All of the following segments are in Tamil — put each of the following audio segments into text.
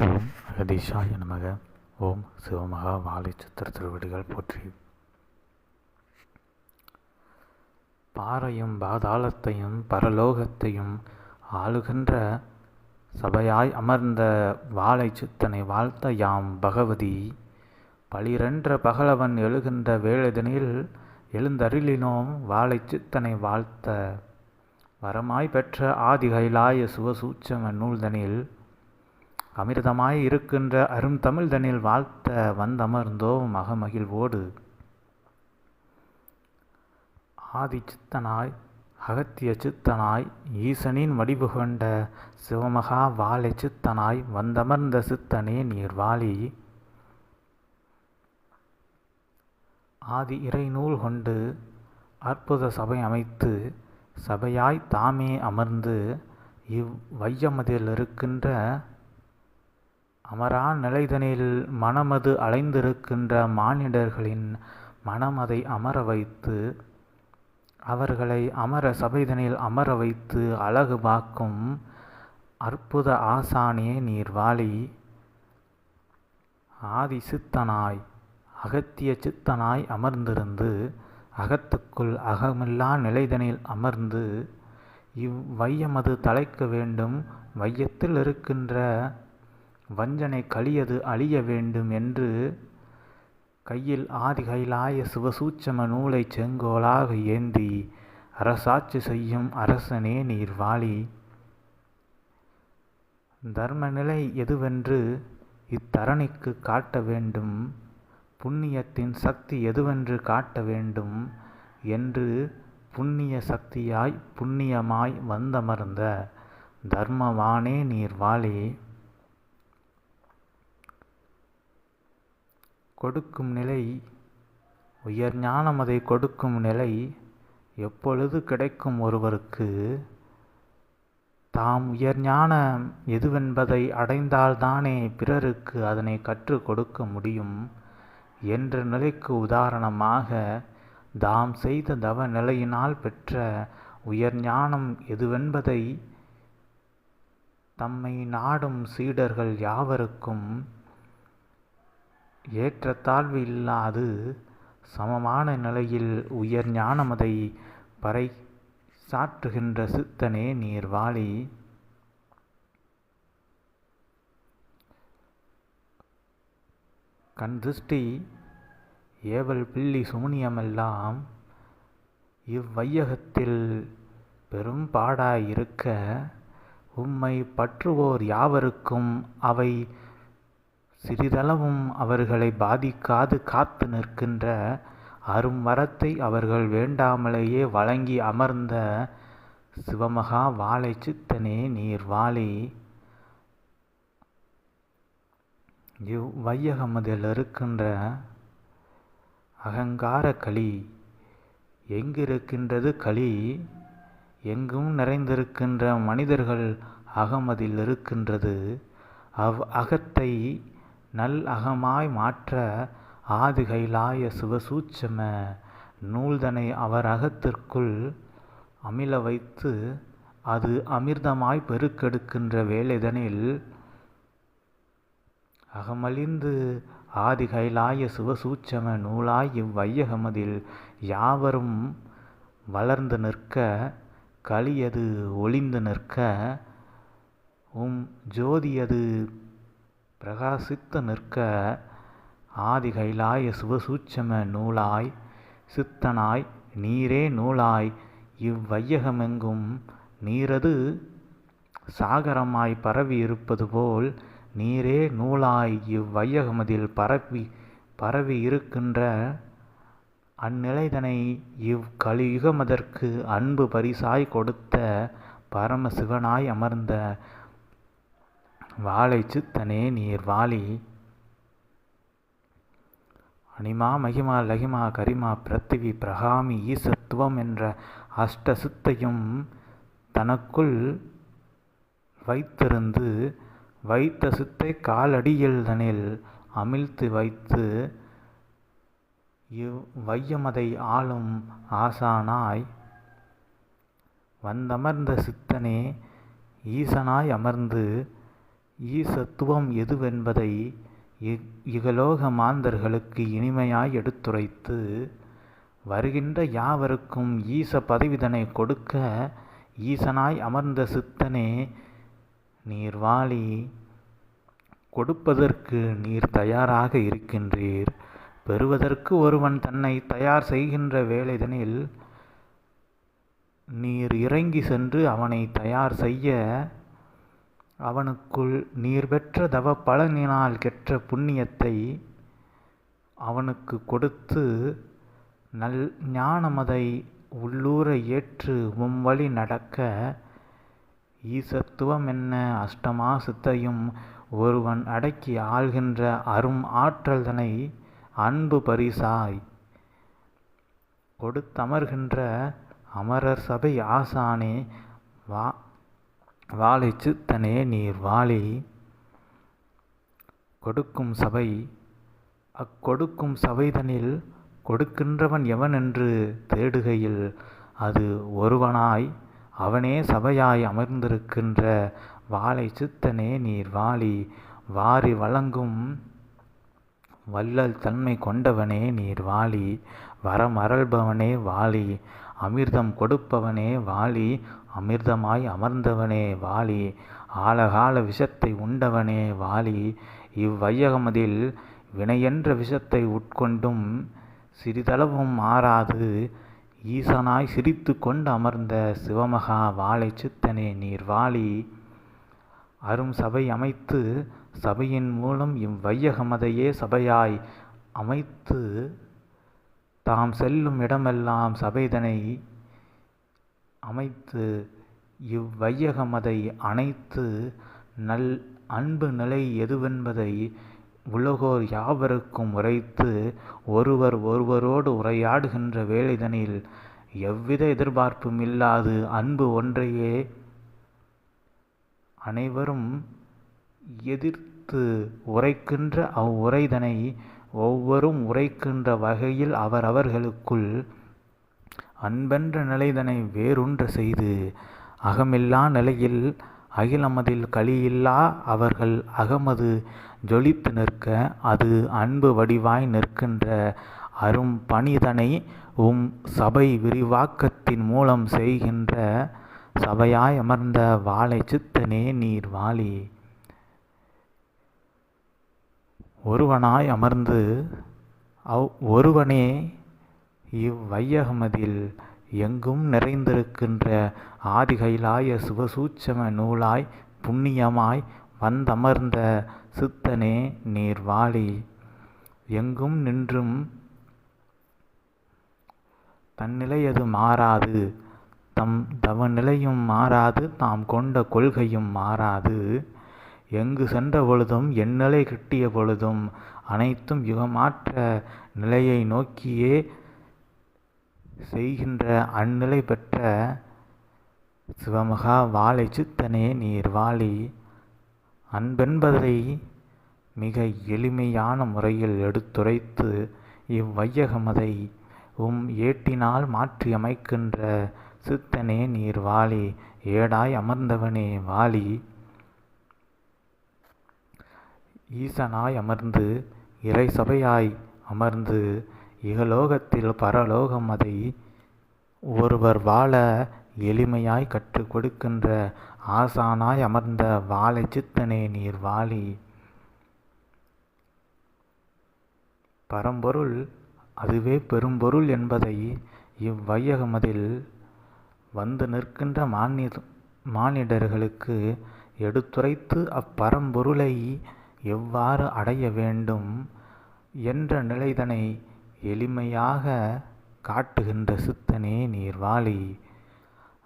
ஓம் அகதீஷாய நமக. ஓம் சிவமகா வாழை சித்திர திருவடிகள் போற்றி. பாறையும் பாதாளத்தையும் பரலோகத்தையும் ஆளுகின்ற சபையாய் அமர்ந்த வாழை சித்தனை வாழ்த்த யாம் பகவதி. பளிரென்ற பகலவன் எழுகின்ற வேளதனில் எழுந்தருளினோம் வாழை சித்தனை வாழ்த்த. வரமாய் பெற்ற ஆதி கைலாய சுவசூச்சம நூல்தனில் அமிர்தமாய் இருக்கின்ற அருண்தமிழ்தனில் வாழ்த்த வந்தமர்ந்தோம் அகமகிழ்வோடு. ஆதி சித்தனாய் அகத்திய சித்தனாய் ஈசனின் வடிவு கொண்ட சிவமகா வாழை சித்தனாய் வந்தமர்ந்த சித்தனே நீர் வாழி ஆதி இறை நூல் கொண்டு அற்புத சபை அமைத்து சபையாய் தாமே அமர்ந்து இவ் வையமதில் இருக்கின்ற அமரா நிலைதனில் மனமது அலைந்திருக்கின்ற மானிடர்களின் மனமதை அமர வைத்து அவர்களை அமர சபைதனில் அமர வைத்து அழகு பார்க்கும் அற்புத ஆசானியே நீர் வாழி. ஆதி சித்தனாய் அகத்திய சித்தனாய் அமர்ந்திருந்து அகத்துக்குள் அகமில்லா நிலைதனில் அமர்ந்து இவ் வையமது தலைக்க வேண்டும் வையத்தில் இருக்கின்ற வஞ்சனை கழியது அழிய வேண்டும் என்று கையில் ஆதி கைலாய சிவசூச்சம நூலை செங்கோலாக ஏந்தி அரசாட்சி செய்யும் அரசனே நீர் வாழி தர்மநிலை எதுவென்று இத்தரணிக்கு காட்ட வேண்டும் புண்ணியத்தின் சக்தி எதுவென்று காட்ட வேண்டும் என்று புண்ணிய சக்தியாய் புண்ணியமாய் வந்தமர்ந்த தர்மவானே நீர் வாழி கொடுக்கும் நிலை உயர் ஞானம் அதை கொடுக்கும் நிலை எப்பொழுது கிடைக்கும் ஒருவருக்கு? தாம் உயர் ஞானம் எதுவென்பதை அடைந்தால்தானே பிறருக்கு அதனை கற்றுக் கொடுக்க முடியும். என்ற நிலைக்கு உதாரணமாக தாம் செய்த தவ நிலையினால் பெற்ற உயர் ஞானம் எதுவென்பதை தம்மை நாடும் சீடர்கள் யாவருக்கும் ஏற்றத்தாழ்வு இல்லாது சமமான நிலையில் உயர் ஞானமதை பறை சாற்றுகின்ற சித்தனே நீர் வாழி. கண் திருஷ்டி ஏவல் பில்லி சுமுனியமெல்லாம் இவ்வையகத்தில் பெரும் பாடாயிருக்க உம்மை பற்றுவோர் யாவருக்கும் அவை சிறிதளவும் அவர்களை பாதிக்காது காத்து நிற்கின்ற அரும் வரத்தை அவர்கள் வேண்டாமலேயே வழங்கி அமர்ந்த சிவமகா வாழை சித்தனே நீர் வாழி. இவ் வையகமதில் இருக்கின்ற அகங்கார களி எங்கிருக்கின்றது களி? எங்கும் நிறைந்திருக்கின்ற மனிதர்கள் அகமதில் இருக்கின்றது. அவ் அகத்தை நல் அகமாய் மாற்ற ஆதி கைலாய சிவசூட்சம நூல்தனை அவர் அகத்திற்குள் அமில வைத்து அது அமிர்தமாய் பெருக்கெடுக்கின்ற வேலைதனில் அகமலிந்து ஆதி கைலாய சிவசூட்சம நூலாய் இவ்வையகமதில் யாவரும் வளர்ந்து நிற்க களியது ஒளிந்து நிற்க உம் ஜோதியது பிரகாசித்து நிற்க ஆதி கைலாய சிவசூட்சம நூலாய் சித்தனாய் நீரே நூலாய் இவ்வையகமெங்கும் நீரது சாகரமாய் பரவி இருப்பது போல் நீரே நூலாய் இவ்வையகமதில் பரவி பரவி இருக்கின்ற அந்நிலைதனை இவ் கலியுகமதற்கு அன்பு பரிசாய் கொடுத்த பரமசிவனாய் அமர்ந்த வாழை சித்தனே நீர் வாழி அனிமா மகிமா லகிமா கரிமா பிரத்திவி பிரகாமி ஈசத்துவம் என்ற அஷ்ட சித்தையும் தனக்குள் வைத்திருந்து வைத்த சித்தை காலடியில் தனில் அமிழ்த்து வைத்து இவ் வையமதை ஆளும் ஆசானாய். வந்தமர்ந்த சித்தனே ஈசனாய் அமர்ந்து ஈசத்துவம் எதுவென்பதை இ- இகலோக மாந்தர்களுக்கு இனிமையாய் எடுத்துரைத்து வருகின்ற யாவருக்கும் ஈச பதவிதனை கொடுக்க ஈசனாய் அமர்ந்த சித்தனே நீர் வாழி கொடுப்பதற்கு நீர் தயாராக இருக்கின்றீர். பெறுவதற்கு ஒருவன் தன்னை தயார் செய்கின்ற வேலைதனில் நீர் இறங்கி சென்று அவனை தயார் செய்ய அவனுக்குள் நீர் பெற்ற தவ பலனினால் கெற்ற புண்ணியத்தை அவனுக்கு கொடுத்து நல் ஞானமதை உள்ளூர ஏற்று உம்வழி நடக்க ஈசத்துவம் என்ன? அஷ்டமா சித்தையும் ஒருவன் அடக்கி ஆள்கின்ற அரும் ஆற்றல்தனை அன்பு பரிசாய் கொடுத்தமர்கின்ற அமரர் சபை ஆசானே வா வாழை சித்தனே நீர் வாழி கொடுக்கும் சபை அக்கொடுக்கும் சபைதனில் கொடுக்கின்றவன் எவன் என்று தேடுகையில் அது ஒருவனாய் அவனே சபையாய் அமர்ந்திருக்கின்ற வாழை சித்தனே நீர் வாழி வாரி வழங்கும் வள்ளல் தன்மை கொண்டவனே நீர் வாழி வரமரல்பவனே வாழி அமிர்தம் கொடுப்பவனே வாழி அமிர்தமாய் அமர்ந்தவனே வாலி ஆழகால விஷத்தை உண்டவனே வாலி. இவ்வையகமதில் வினையென்ற விஷத்தை உட்கொண்டும் சிறிதளவும் மாறாது. ஈசனாய் சிரித்து கொண்டு அமர்ந்த சிவமகா வாழை சித்தனே நீர் வாழி அரும் சபை அமைத்து சபையின் மூலம் இவ்வையகமதையே சபையாய் அமைத்து தாம் செல்லும் இடமெல்லாம் சபைதனை அமைத்து இவ்வையகமதை அனைத்து நல் அன்பு நிலை எதுவென்பதை உலகோர் யாவருக்கும் உரைத்து ஒருவர் ஒருவரோடு உரையாடுகின்ற வேலைதனில் எவ்வித எதிர்பார்ப்பும் இல்லாது அன்பு ஒன்றையே அனைவரும் எதிர்த்து உரைக்கின்ற அவ்வுரைதனை ஒவ்வொரும் உரைக்கின்ற வகையில் அவரவர்களுக்குள் அன்பென்ற நிலைதனை வேறொன்று செய்து அகமில்லா நிலையில் அகிலமதில் களியில்லா அவர்கள் அகமது ஜொலித்து நிற்க அது அன்பு வடிவாய் நிற்கின்ற அரும் பணிதனை உம் சபை விரிவாக்கத்தின் மூலம் செய்கின்ற சபையாய் அமர்ந்த வாழை சித்தனே நீர் வாழி ஒருவனாய் அமர்ந்து அவ் ஒருவனே இவ்வையகமதில் எங்கும் நிறைந்திருக்கின்ற ஆதிகைலாய சிவசூட்சம நூலாய் புண்ணியமாய் வந்தமர்ந்த சித்தனே நீர் வாழி. எங்கும் நின்றும் தன்னிலையது மாறாது தம் தவநிலையும் மாறாது தாம் கொண்ட கொள்கையும் மாறாது. எங்கு சென்ற பொழுதும் எந்நிலை கிட்டிய பொழுதும் அனைத்தும் யுகமாற்ற நிலையை நோக்கியே செய்கின்ற அந்நிலை பெற்ற சிவமகா வாழை சித்தனே நீர் வாழி அன்பென்பதை மிக எளிமையான முறையில் எடுத்துரைத்து இவ்வையகமதை உம் ஏட்டினால் மாற்றியமைக்கின்ற சித்தனே நீர் வாழி ஏடாய் அமர்ந்தவனே வாழி ஈசனாய் அமர்ந்து இறை சபையாய் அமர்ந்து இகலோகத்தில் பரலோகம் அதை ஒருவர் வாழ எளிமையாய் கற்றுக் கொடுக்கின்ற ஆசானாய் அமர்ந்த வாழை சித்தனே நீர் வாழி. பரம்பொருள் அதுவே பெரும்பொருள் என்பதை இவ்வையகமதில் வந்து நிற்கின்ற மானி மானிடர்களுக்கு எடுத்துரைத்து அப்பரம்பொருளை எவ்வாறு அடைய வேண்டும் என்ற நிலைதனை எளிமையாக காட்டுகின்ற சித்தனே நீர் வாழி.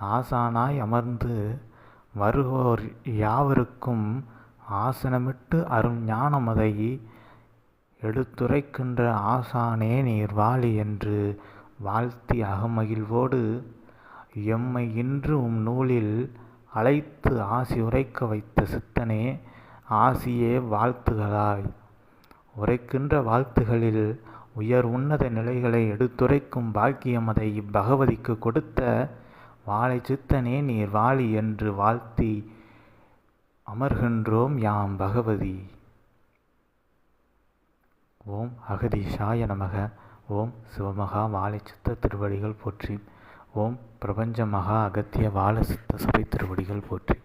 ஆசானாய் அமர்ந்து வருவோர் யாவருக்கும் ஆசனமிட்டு அரும் ஞானமதை எடுத்துரைக்கின்ற ஆசானே நீர் வாழி என்று வாழ்த்தி அகமகிழ்வோடு எம்மை இன்று உம் நூலில் அழைத்து ஆசி உரைக்க வைத்த சித்தனே ஆசியே வாழ்த்துகளாய். உரைக்கின்ற வாழ்த்துகளில் உயர் உன்னத நிலைகளை எடுத்துரைக்கும் பாக்கியம் அதை இப்பகவதிக்கு கொடுத்த வாழை சித்தனே நீர் வாழி என்று வாழ்த்தி அமர்கின்றோம் யாம் பகவதி. ஓம் அகதீஷாய நமக. ஓம் சிவமகா வாழை சித்த திருவடிகள் போற்றி. ஓம் பிரபஞ்ச மகா அகத்திய வாழ சித்த சபை திருவடிகள் போற்றி.